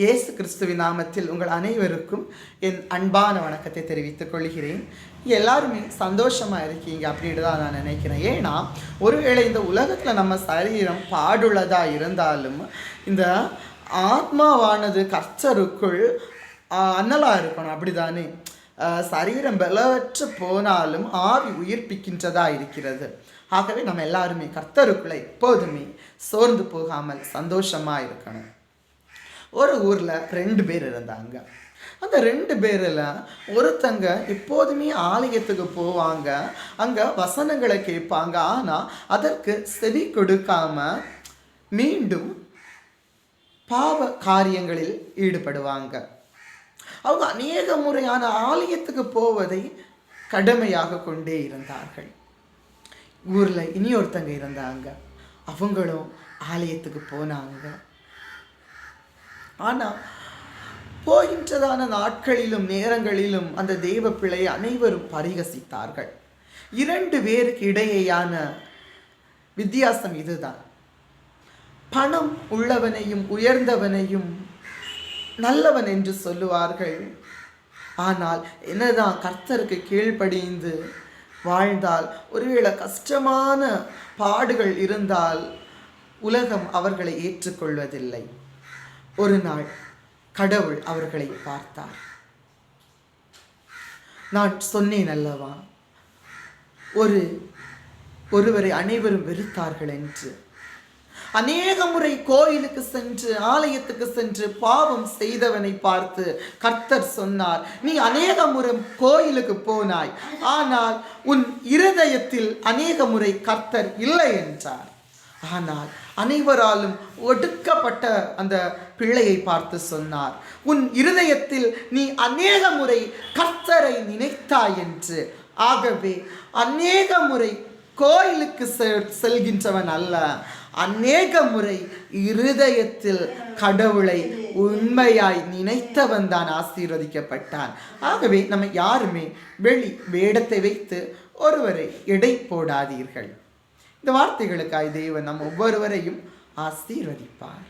இயேசு கிறிஸ்துவின் நாமத்தில் உங்கள் அனைவருக்கும் என் அன்பான வணக்கத்தை தெரிவித்துக் கொள்கிறேன். எல்லாருமே சந்தோஷமாக இருக்கீங்க அப்படின்னு தான் நான் நினைக்கிறேன். ஏன்னா ஒருவேளை இந்த உலகத்தில் நம்ம சரீரம் பாடுள்ளதாக இருந்தாலும் இந்த ஆத்மாவானது கர்த்தருக்குள் அன்னலாக இருக்கணும் அப்படிதானே? சரீரம் பலவற்று போனாலும் ஆவி உயிர்ப்பிக்கின்றதா இருக்கிறது. ஆகவே நம்ம எல்லாருமே கர்த்தருக்குள்ளே எப்போதுமே சோர்ந்து போகாமல் சந்தோஷமாக இருக்கணும். ஒரு ஊரில் ரெண்டு பேர் இருந்தாங்க. அந்த ரெண்டு பேரில் ஒருத்தங்க எப்போதுமே ஆலயத்துக்கு போவாங்க. அங்கே வசனங்களை கேட்பாங்க. ஆனால் அதற்கு செவி கொடுக்காம மீண்டும் பாவ காரியங்களில் ஈடுபடுவாங்க. அவங்க அநேக முறையான ஆலயத்துக்கு போவதை கடமையாக கொண்டே இருந்தார்கள். ஊரில் இனி ஒருத்தங்க இருந்தாங்க. அவங்களும் ஆலயத்துக்கு போனாங்க. ஆனால் போகின்றதான நாட்களிலும் நேரங்களிலும் அந்த தெய்வ பிழையை அனைவரும் பரிகசித்தார்கள். இரண்டு பேருக்கு இடையேயான வித்தியாசம் இதுதான். பணம் உள்ளவனையும் உயர்ந்தவனையும் நல்லவன் என்று சொல்லுவார்கள். ஆனால் என்னதான் கர்த்தருக்கு கீழ்ப்படிந்து வாழ்ந்தால் ஒருவேளை கஷ்டமான பாடுகள் இருந்தால் உலகம் அவர்களை ஏற்றுக்கொள்வதில்லை. ஒரு நாள் கடவுள் அவர்களை பார்த்தார். நான் சொன்னேன் அல்லவா? ஒரு ஒருவரை அனைவரும் வெறுத்தார்கள் என்று. அநேக முறை கோயிலுக்கு சென்று ஆலயத்துக்கு சென்று பாவம் செய்தவனை பார்த்து கர்த்தர் சொன்னார் நீ அநேக முறை கோயிலுக்கு போனாய் ஆனால் உன் இருதயத்தில் அநேக முறை கர்த்தர் இல்லை என்றார். ஆனால் அனைவராலும் ஒடுக்கப்பட்ட அந்த பிள்ளையை பார்த்து சொன்னார் உன் இருதயத்தில் நீ அநேக முறை கர்த்தரை நினைத்தாய் என்று. ஆகவே அநேக முறை கோயிலுக்கு செ- செல்கின்றவன் அல்ல. அநேக முறை இருதயத்தில் கடவுளை உண்மையாய் நினைத்தவன் தான் ஆசீர்வதிக்கப்பட்டான். ஆகவே நம்ம யாருமே வெளி வேடத்தை வைத்து ஒருவரை எடை போடாதீர்கள். இந்த வார்த்தைகளுக்காய் தேவன் நம் ஒவ்வொருவரையும் ஆசீர்வதிப்பார்.